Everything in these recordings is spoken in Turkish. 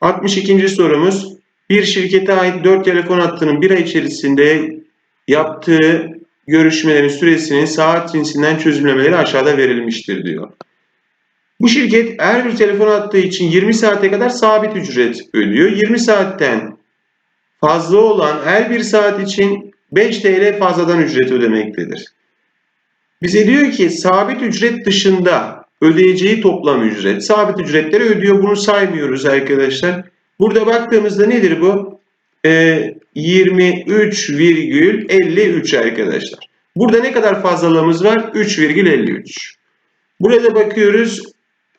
62. sorumuz. Bir şirkete ait 4 telefon hattının bir ay içerisinde yaptığı görüşmelerin süresinin saat cinsinden çözümlemeleri aşağıda verilmiştir diyor. Bu şirket her bir telefon hattı için 20 saate kadar sabit ücret ödüyor. 20 saatten fazla olan her bir saat için 5 TL fazladan ücret ödemektedir. Bize diyor ki sabit ücret dışında ödeyeceği toplam ücret. Sabit ücretleri ödüyor. Bunu saymıyoruz arkadaşlar. Burada baktığımızda nedir bu? Ee, 23,53 arkadaşlar. Burada ne kadar fazlalığımız var? 3,53. Burada bakıyoruz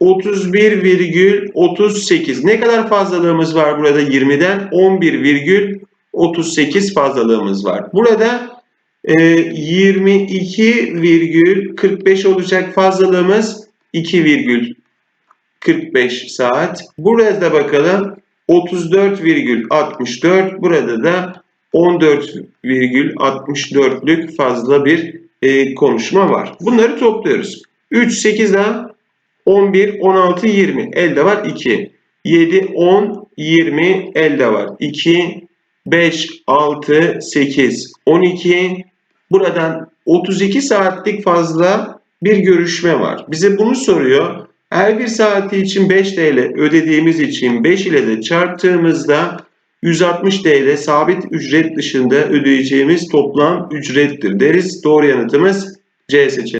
31,38. Ne kadar fazlalığımız var burada 20'den? 11,38 fazlalığımız var. Burada e, 22,45 olacak fazlalığımız 2,45 saat. Burada bakalım 34,64 burada da 14,64'lük fazla bir e, konuşma var. Bunları topluyoruz. 3, 8 daha 11, 16, 20. Elde var 2. 7, 10, 20. Elde var 2. 5, 6, 8, 12. Buradan 32 saatlik fazla bir görüşme var. Bize bunu soruyor. Her bir saati için 5 TL ödediğimiz için 5 ile de çarptığımızda 160 TL sabit ücret dışında ödeyeceğimiz toplam ücrettir deriz. Doğru yanıtımız C seçeneği.